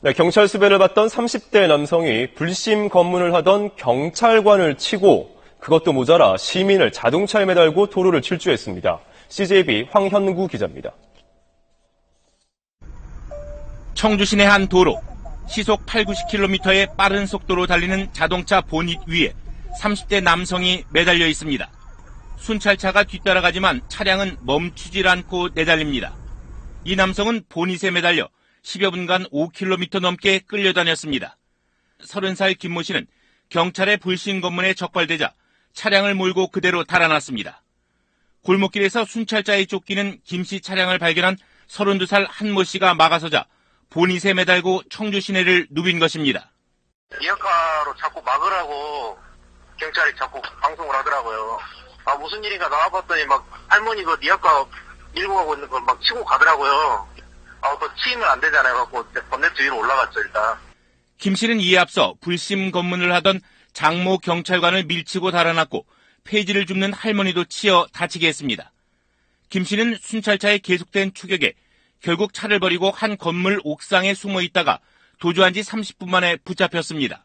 네, 경찰 수배를 받던 30대 남성이 불심 검문을 하던 경찰관을 치고 그것도 모자라 시민을 자동차에 매달고 도로를 질주했습니다. CJB 황현구 기자입니다. 청주 시내 한 도로 시속 8, 90km의 빠른 속도로 달리는 자동차 보닛 위에 30대 남성이 매달려 있습니다. 순찰차가 뒤따라가지만 차량은 멈추질 않고 내달립니다. 이 남성은 보닛에 매달려 10여 분간 5km 넘게 끌려다녔습니다. 30살 김모 씨는 경찰의 불신 검문에 적발되자 차량을 몰고 그대로 달아났습니다. 골목길에서 순찰자에 쫓기는 김 씨 차량을 발견한 32살 한모 씨가 막아서자 보닛에 매달고 청주 시내를 누빈 것입니다. 리어카로 자꾸 막으라고 경찰이 자꾸 방송을 하더라고요. 아 무슨 일인가 나와봤더니 막 할머니가 리어카 밀고 가고 있는 걸 막 치고 가더라고요. 아또 치면 안 되잖아요. 갖고 번네트 위로 올라갔죠 일단. 김 씨는 이에 앞서 불심 검문을 하던 장모 경찰관을 밀치고 달아났고 폐지를 줍는 할머니도 치어 다치게 했습니다. 김 씨는 순찰차의 계속된 추격에 결국 차를 버리고 한 건물 옥상에 숨어 있다가 도주한 지 30분 만에 붙잡혔습니다.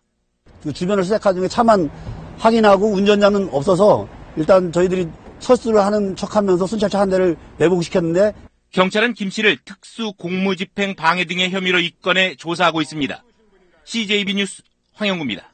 그 주변을 수색한 중에 차만 확인하고 운전자는 없어서 일단 저희들이 철수를 하는 척하면서 순찰차 한 대를 매복시켰는데 경찰은 김 씨를 특수 공무집행 방해 등의 혐의로 입건해 조사하고 있습니다. CJB 뉴스 황영구입니다.